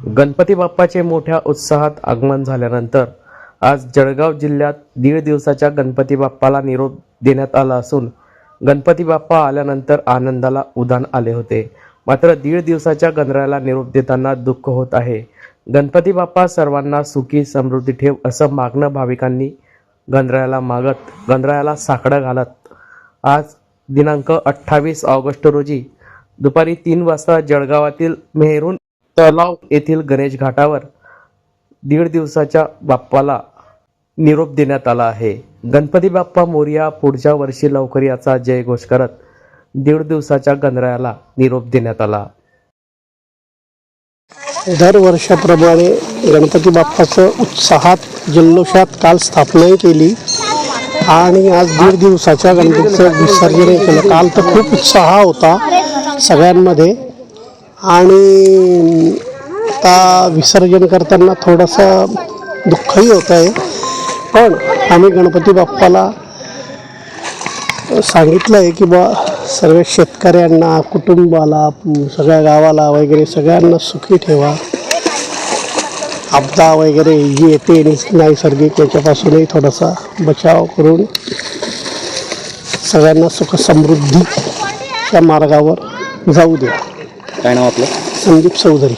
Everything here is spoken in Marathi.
गणपती बाप्पाचे मोठ्या उत्साहात आगमन झाल्यानंतर आज जळगाव जिल्ह्यात दीड दिवसाच्या गणपती बाप्पाला निरोप देण्यात आला असून गणपती बाप्पा आल्यानंतर आनंदाला उधाण आले होते. मात्र दीड दिवसाच्या गणरायाला निरोप देताना दुःख होत आहे. गणपती बाप्पा सर्वांना सुखी समृद्धी ठेव असं मागणं भाविकांनी गणरायाला मागत गणरायाला साकडं घालत. आज दिनांक अठ्ठावीस ऑगस्ट रोजी दुपारी तीन वाजता जळगावातील मेहरून तलाव येथील गणेश घाटावर दीड दिवसाच्या बाप्पाला निरोप देण्यात आला आहे. गणपती बाप्पा मोरिया पुढच्या वर्षी लवकर याचा जयघोष करत दीड दिवसाच्या गणरायाला निरोप देण्यात आला. दरवर्षाप्रमाणे गणपती बाप्पाचं उत्साहात जल्लोषात काल स्थापनाही केली आणि आज दीड दिवसाच्या गणपतीचं विसर्जनही केलं. काल तर खूप उत्साह होता सगळ्यांमध्ये. आणि आता विसर्जन करताना थोडंसं दुःखही होत आहे. पण आम्ही गणपती बाप्पाला सांगितलं आहे की बा सर्व शेतकऱ्यांना कुटुंबाला सगळ्या गावाला वगैरे सगळ्यांना सुखी ठेवा. आपदा वगैरे येते नैसर्गिक याच्यापासूनही थोडासा बचाव करून सगळ्यांना सुखसमृद्धीच्या मार्गावर जाऊ द्या काय नाव आपलं? संदीप चौधरी.